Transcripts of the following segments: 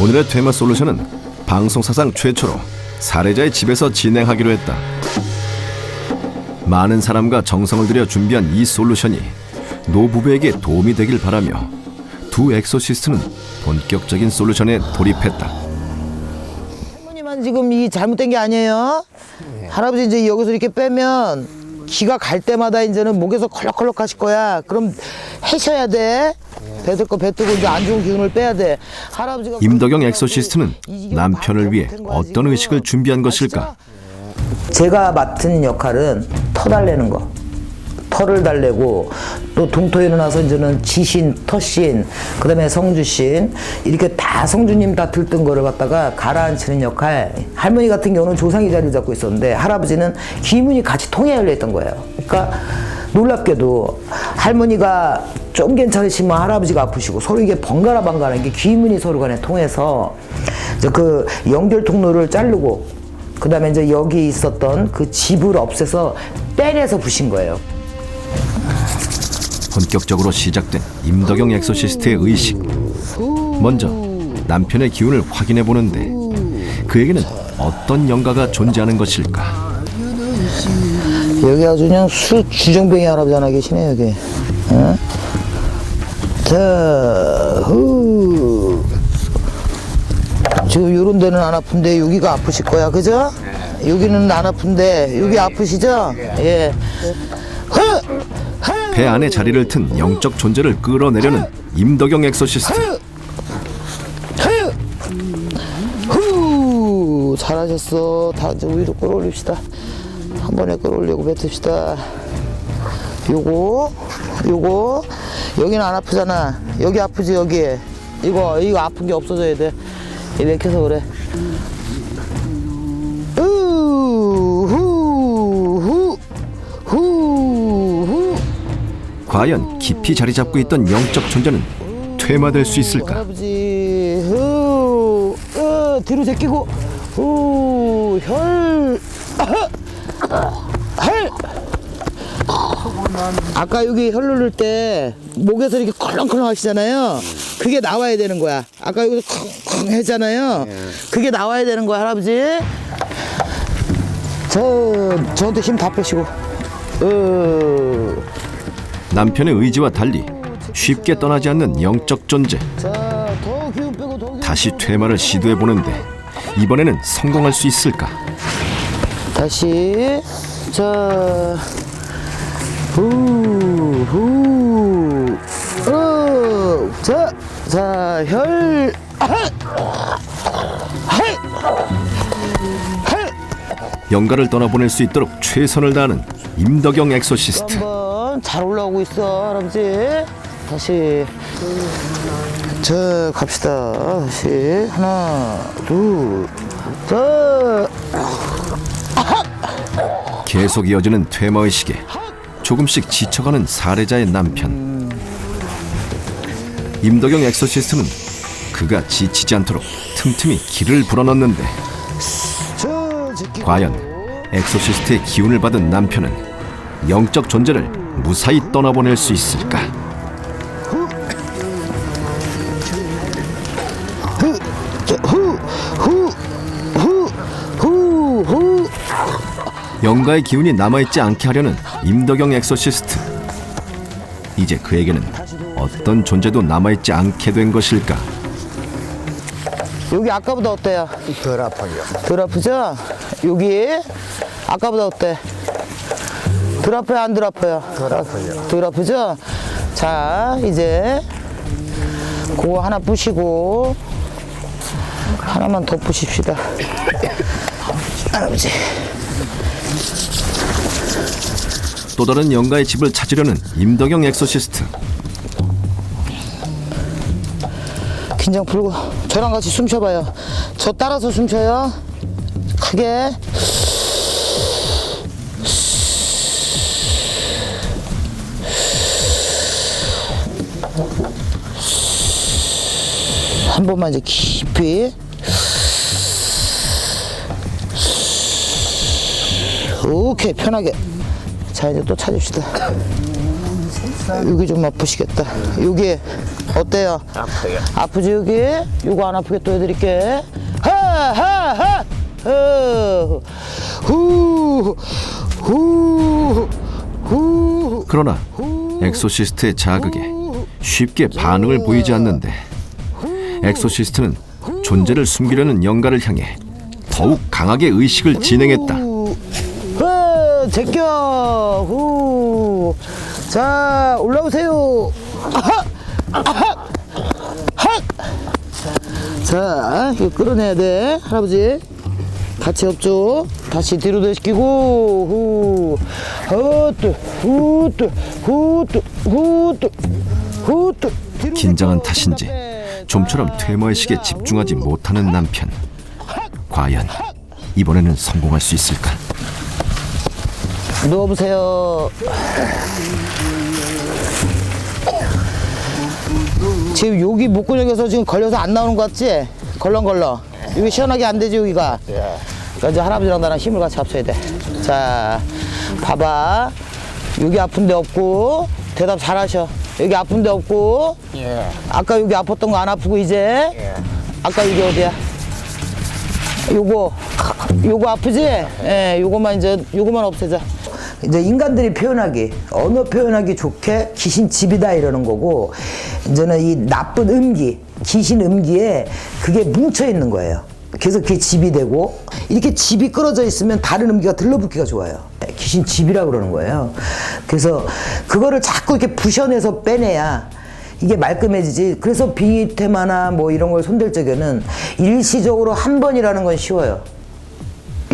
오늘의 퇴마 솔루션은 방송 사상 최초로 사례자의 집에서 진행하기로 했다. 많은 사람과 정성을 들여 준비한 이 솔루션이 노부부에게 도움이 되길 바라며 두 엑소시스트는 본격적인 솔루션에 돌입했다. 할머니만 지금 이 잘못된 게 아니에요. 할아버지 이제 여기서 이렇게 빼면 기가 갈 때마다 이제는 목에서 컬럭컬럭 하실 거야. 그럼 해셔야 돼. 뱉을 거 뱉고 이제 안 좋은 기운을 빼야 돼. 할아버지가 임덕영 엑소시스트는 남편을 위해 어떤 의식을 준비한 것일까? 제가 맡은 역할은 터 달래는 거. 털을 달래고 또 동토에 일어나서 이제는 지신, 터신, 그 다음에 성주신 이렇게 다 성주님 다 들뜬 거를 갖다가 가라앉히는 역할. 할머니 같은 경우는 조상이 자리를 잡고 있었는데 할아버지는 기문이 같이 통해 열려 있던 거예요. 그러니까 놀랍게도 할머니가 좀 괜찮으시면 할아버지가 아프시고 서로 이게 번갈아 번갈아 이게 기문이 서로 간에 통해서 이제 그 연결 통로를 자르고 그 다음에 이제 여기 있었던 그 집을 없애서 떼내서 부신 거예요. 본격적으로 시작된 임덕영 엑소시스트의 의식. 먼저 남편의 기운을 확인해 보는데 그에게는 어떤 영가가 존재하는 것일까? 여기 아주 그냥 수 주정뱅이 할아버지 하나 계시네 여기. 어? 자, 후. 지금 요런 데는 안 아픈데 여기가 아프실 거야, 그죠? 여기는 안 아픈데 여기 아프시죠? 예. 배 안에 자리를 튼 영적 존재를 끌어내려는 임덕영 엑소시스트. 후! 잘하셨어. 다 이제 위로 끌어올립시다. 한 번에 끌어올리고 뱉읍시다. 요거 요거. 여기는 안 아프잖아. 여기 아프지 여기 이거 이거 아픈 게 없어져야 돼. 이렇게 해서 그래 과연 깊이 자리 잡고 있던 영적 존재는 퇴마될 수 있을까? 할아버지 후 어, 뒤로 제끼고 후 혈 혈. 아까 여기 혈 누를 때 목에서 이렇게 컬렁컬렁 하시잖아요. 그게 나와야 되는 거야. 아까 여기서 쿵쿵 했잖아요. 그게 나와야 되는 거야 할아버지. 저 저한테 힘 다 빼시고. 어. 남편의 의지와 달리 쉽게 떠나지 않는 영적 존재. 다시 퇴마를 시도해 보는데 이번에는 성공할 수 있을까? 다시 자 후, 후, 어, 자, 자, 혈, 할, 할, 할. 영가를 떠나보낼 수 있도록 최선을 다하는 임덕영 엑소시스트. 잘 올라오고 있어, 할아버지. 다시. 자, 갑시다. 다시. 하나, 둘, 자, 계속 이어지는 퇴마 의식에 조금씩 지쳐가는 사례자의 남편. 임덕영 엑소시스트는 그가 지치지 않도록 틈틈이 길을 불어넣는데. 과연 엑소시스트의 기운을 받은 남편은 영적 존재를 무사히 떠나보낼 수 있을까? 자, 후, 후, 후, 후, 후. 영가의 기운이 남아있지 않게 하려는 임덕영 엑소시스트. 이제 그에게는 어떤 존재도 남아있지 않게 된 것일까? 여기 아까보다 어때요? 덜 아파요. 덜 아프죠? 여기 아까보다 어때? 덜 아파요? 안 덜 아파요? 덜 아파요. 덜 아프죠? 자 이제 그거 하나 부시고 하나만 더 부십시다 할아버지 또 다른 영가의 집을 찾으려는 임덕영 엑소시스트. 긴장 풀고 저랑 같이 숨 쉬어봐요 저 따라서 숨 쉬어요 크게 한 번만 이제 깊이 오케이 편하게 자 이제 또 찾읍시다 여기 좀 아프시겠다. 여기 어때요? 아파요. 아프지 여기? 요거 안 아프게 또 해드릴게. 하하하. 후. 후. 후. 후. 그러나 엑소시스트의 자극에 쉽게 반응을 보이지 않는데 엑소시스트는 존재를 숨기려는 영가를 향해 더욱 강하게 의식을 진행했다. 후, 제껴. 후. 자, 올라오세요. 자, 끌어내야 돼, 할아버지. 같이 없죠? 다시 뒤로 되시키고, 후, 헛, 후트, 후트, 후트, 후트. 긴장한 탓인지 좀처럼 자, 퇴모의식에 자, 집중하지 못하는 남편. 과연 이번에는 성공할 수 있을까? 누워보세요. 지금 여기 목근육에서 지금 걸려서 안 나오는 거 같지? 걸렁걸렁. 여기 시원하게 안 되지 여기가. 그러니까 이제 할아버지랑 나랑 힘을 같이 합쳐야 돼. 자, 봐봐. 여기 아픈 데 없고 대답 잘하셔. 여기 아픈 데 없고 예. 아까 여기 아팠던 거 안 아프고 이제 예. 아까 이게 어디야? 요거 요거 아프지? 예, 요거만 이제 요거만 없애자. 이제 인간들이 표현하기 언어 표현하기 좋게 귀신 집이다 이러는 거고 이제는 이 나쁜 음기 귀신 음기에 그게 뭉쳐 있는 거예요. 그래서 그게 집이 되고 이렇게 집이 끌어져 있으면 다른 음기가 들러붙기가 좋아요. 귀신 집이라고 그러는 거예요. 그래서 그거를 자꾸 이렇게 부셔내서 빼내야 이게 말끔해지지. 그래서 비테마나 뭐 이런 걸 손댈 적에는 일시적으로 한 번이라는 건 쉬워요.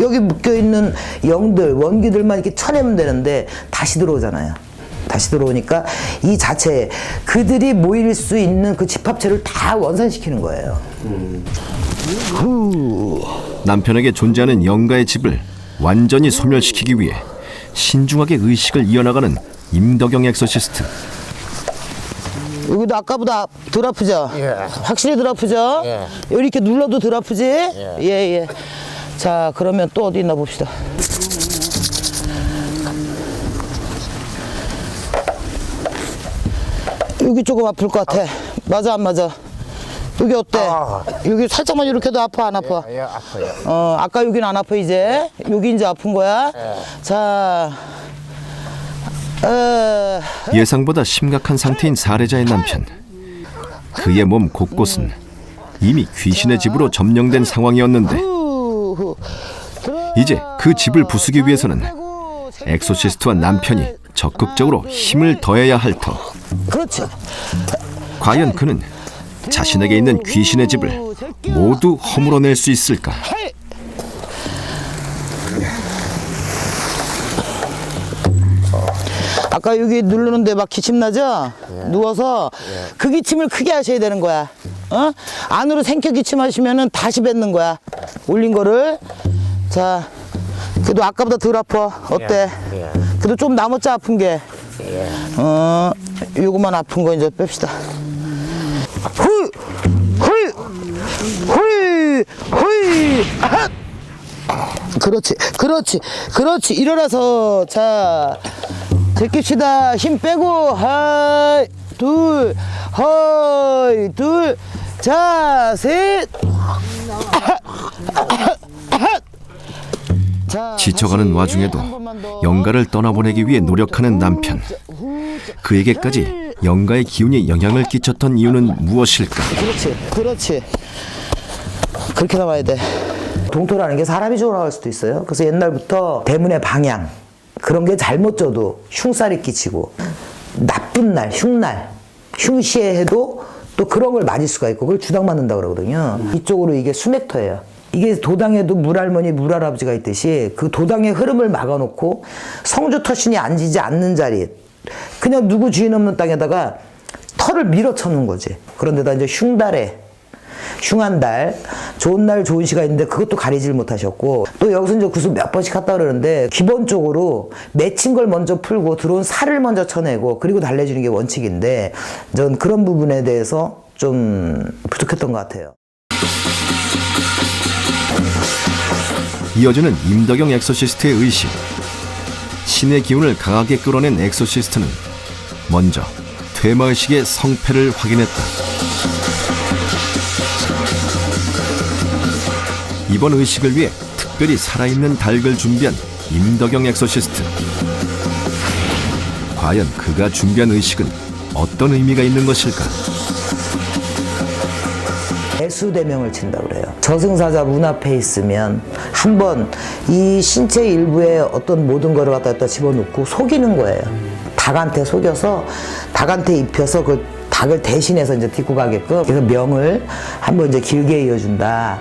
여기 묶여 있는 영들, 원기들만 이렇게 쳐내면 되는데 다시 들어오잖아요. 다시 들어오니까 이 자체에 그들이 모일 수 있는 그 집합체를 다 원산시키는 거예요. 남편에게 존재하는 영가의 집을 완전히 소멸시키기 위해 신중하게 의식을 이어나가는 임덕영 엑소시스트. 여기도 아까보다 덜 아프죠? 예. 확실히 덜 아프죠? 예. 이렇게 눌러도 덜 아프지? 예, 예. 자, 그러면 또 어디 있나 봅시다. 여기 조금 아플 것 같아. 맞아, 안 맞아? 여기 어때? 아. 여기 살짝만 이렇게도 아파, 안 아파? 예, 아파요. 어, 아까 여기는 안 아파, 이제. 여기 이제 아픈 거야. 자, 어, 예상보다 심각한 상태인 사례자의 남편. 그의 몸 곳곳은 이미 귀신의 집으로 점령된 상황이었는데 후. 이제 그 집을 부수기 위해서는 엑소시스트와 남편이 적극적으로 힘을 더해야 할 터. 그렇죠. 과연 그는 자신에게 있는 귀신의 집을 모두 허물어낼 수 있을까? 아까 여기 누르는데 막 기침 나죠? 누워서 그 기침을 크게 하셔야 되는 거야. 어? 안으로 생겨 기침하시면은 다시 뱉는 거야. 올린 거를. 자, 그래도 아까보다 덜 아파. 어때? 예. 그래도 좀 남았지 아픈 게. 예. 어, 요거만 아픈 거 이제 뺍시다. 후! 후! 후! 후! 아하! 그렇지, 그렇지, 그렇지. 일어나서, 자, 제낍시다. 힘 빼고, 하이, 둘, 하이, 둘, 자, 셋. 아하! 아하! 자, 지쳐가는 와중에도. 영가를 떠나보내기 위해 노력하는 남편. 그에게까지 영가의 기운이 영향을 끼쳤던 이유는 무엇일까? 그렇지, 그렇지. 그렇게 나와야 돼. 동토라는 게 사람이 좋아할 수도 있어요. 그래서 옛날부터 대문의 방향 그런 게 잘못 져도 흉살이 끼치고 나쁜 날, 흉날, 흉시해도 또 그런 걸 맞을 수가 있고 그걸 주당 맞는다 그러거든요. 이쪽으로 이게 수맥터예요. 이게 도당에도 물할머니, 물할아버지가 있듯이 그 도당의 흐름을 막아놓고 성주 터신이 앉지 않는 자리, 그냥 누구 주인 없는 땅에다가 털을 밀어쳐놓는 거지. 그런데다 이제 흉달에 흉한 달, 좋은 날, 좋은 시가 있는데 그것도 가리질 못하셨고 또 여기서 이제 구슬 몇 번씩 갔다 그러는데 기본적으로 맺힌 걸 먼저 풀고 들어온 살을 먼저 쳐내고 그리고 달래주는 게 원칙인데 전 그런 부분에 대해서 좀 부족했던 것 같아요. 이어지는 임덕영 엑소시스트의 의식. 신의 기운을 강하게 끌어낸 엑소시스트는 먼저 퇴마의식의 성패를 확인했다. 이번 의식을 위해 특별히 살아있는 닭을 준비한 임덕영 엑소시스트. 과연 그가 준비한 의식은 어떤 의미가 있는 것일까? 배수대명을 친다 그래요. 저승사자 문 앞에 있으면 한번 이 신체 일부에 어떤 모든 거를 갖다 갖다 집어넣고 속이는 거예요. 닭한테 속여서 닭한테 입혀서 그 닭을 대신해서 이제 딛고 가게끔 그래서 명을 한번 이제 길게 이어준다.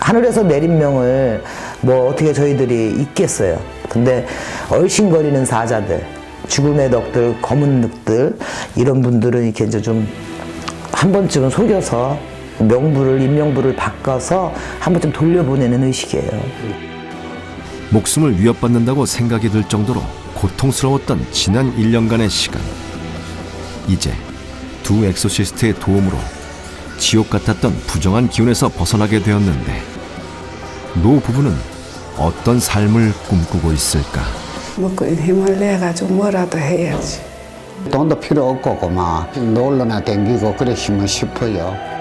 하늘에서 내린 명을 뭐 어떻게 저희들이 잊겠어요. 근데 얼씬거리는 사자들, 죽음의 덕들, 검은 늑들 이런 분들은 이렇게 이제 좀 한 번쯤은 속여서 명부를 인명부를 바꿔서 한 번쯤 돌려보내는 의식이에요. 목숨을 위협받는다고 생각이 들 정도로 고통스러웠던 지난 1년간의 시간. 이제 두 엑소시스트의 도움으로 지옥 같았던 부정한 기운에서 벗어나게 되었는데 노 부부는 어떤 삶을 꿈꾸고 있을까? 먹고 힘을 내 가지고 뭐라도 해야지. 돈도 필요 없고 그만 놀러나 댕기고 그러시면 싶어요.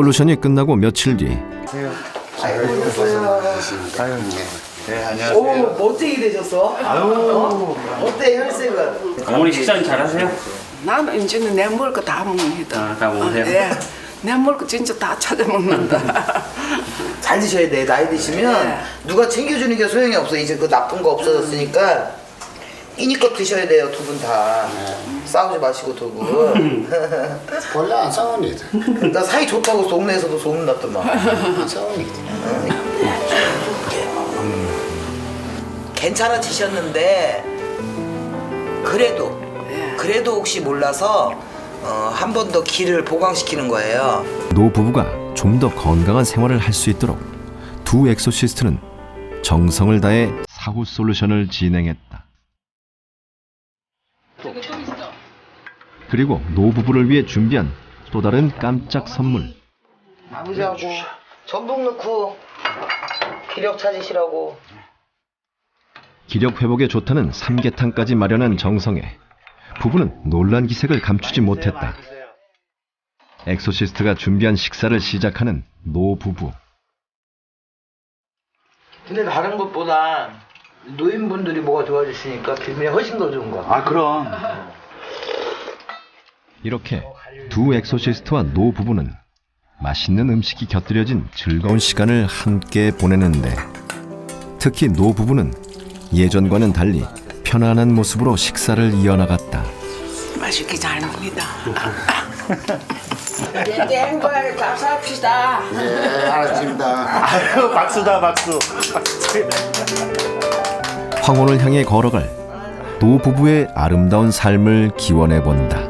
솔루션이 끝나고 며칠 뒤 오, 멋지게 되셨어? 아유. 어때, 혈색은? 어머니 식사는 잘하세요? 나는 이제는 내 먹을 거다 먹는다. 아, 다 먹으세요? 어, 예. 내 먹을 거 진짜 다 찾아 먹는다. 잘 드셔야 돼. 나이 드시면 네. 누가 챙겨주는 게 소용이 없어. 이제 그 나쁜 거 없어졌으니까 이니껏 드셔야 돼요. 두 분 다. 싸우지 마시고 두 분. 원래 안 싸우니다. 나 사이 좋다고 동네에서도 소문났더만. 안 싸우니다. 괜찮아지셨는데 그래도 예. 그래도 혹시 몰라서 어, 한번 더 기를 보강시키는 거예요. 노 부부가 좀 더 건강한 생활을 할 수 있도록 두 엑소시스트는 정성을 다해 사후 솔루션을 진행했다. 그리고 노 부부를 위해 준비한 또 다른 깜짝 선물. 아버지하고 전복 넣고 기력 찾으시라고. 기력 회복에 좋다는 삼계탕까지 마련한 정성에 부부는 놀란 기색을 감추지 못했다. 엑소시스트가 준비한 식사를 시작하는 노 부부. 근데 다른 것보다 노인분들이 뭐가 좋아지시니까 기분이 훨씬 더 좋은 거 같아요. 아 그럼 이렇게 두 엑소시스트와 노 부부는 맛있는 음식이 곁들여진 즐거운 시간을 함께 보내는데 특히 노 부부는 예전과는 달리 편안한 모습으로 식사를 이어나갔다. 맛있게 잘 먹니다. 이제 행복하게 잘 삽시다. 네, 알았습니다. 아유 박수다 박수 황혼을 향해 걸어갈 노 부부의 아름다운 삶을 기원해 본다.